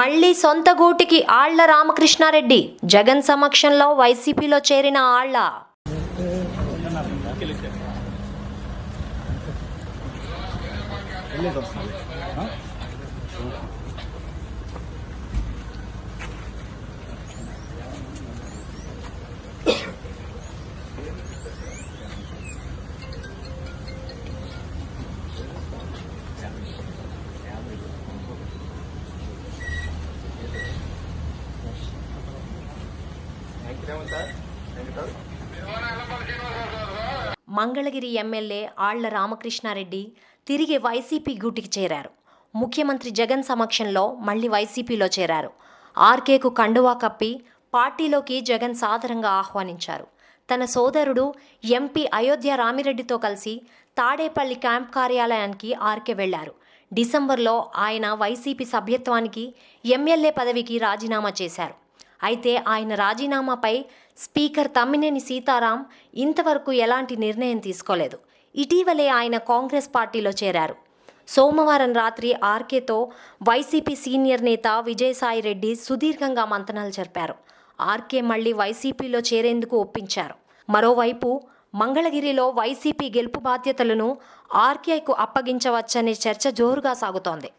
మళ్ళీ సొంత గూటికి ఆళ్ళ రామకృష్ణారెడ్డి జగన్ సమక్షంలో వైసీపీలో చేరిన ఆళ్ళ. వెళ్ళేసి మంగళగిరి ఎమ్మెల్యే ఆళ్ళ రామకృష్ణారెడ్డి తిరిగి వైసీపీ గూటికి చేరారు. ముఖ్యమంత్రి జగన్ సమక్షంలో మళ్ళీ వైసీపీలో చేరారు. ఆర్కేకు కండువా కప్పి పార్టీలోకి జగన్ సాదరంగా ఆహ్వానించారు. తన సోదరుడు ఎంపీ అయోధ్య రామిరెడ్డితో కలిసి తాడేపల్లి క్యాంప్ కార్యాలయానికి ఆర్కే వెళ్ళారు. డిసెంబర్లో ఆయన వైసీపీ సభ్యత్వానికి ఎమ్మెల్యే పదవికి రాజీనామా చేశారు. అయితే ఆయన రాజీనామాపై స్పీకర్ తమ్మినేని సీతారాం ఇంతవరకు ఎలాంటి నిర్ణయం తీసుకోలేదు. ఇటీవలే ఆయన కాంగ్రెస్ పార్టీలో చేరారు. సోమవారం రాత్రి ఆర్కేతో వైసీపీ సీనియర్ నేత విజయసాయి రెడ్డి సుదీర్ఘంగా మంతనాలు జరిపారు. ఆర్కే మళ్ళీ వైసీపీలో చేరేందుకు ఒప్పించారు. మరోవైపు మంగళగిరిలో వైసీపీ గెలుపు బాధ్యతలను ఆర్కేకు అప్పగించవచ్చనే చర్చ జోరుగా సాగుతోంది.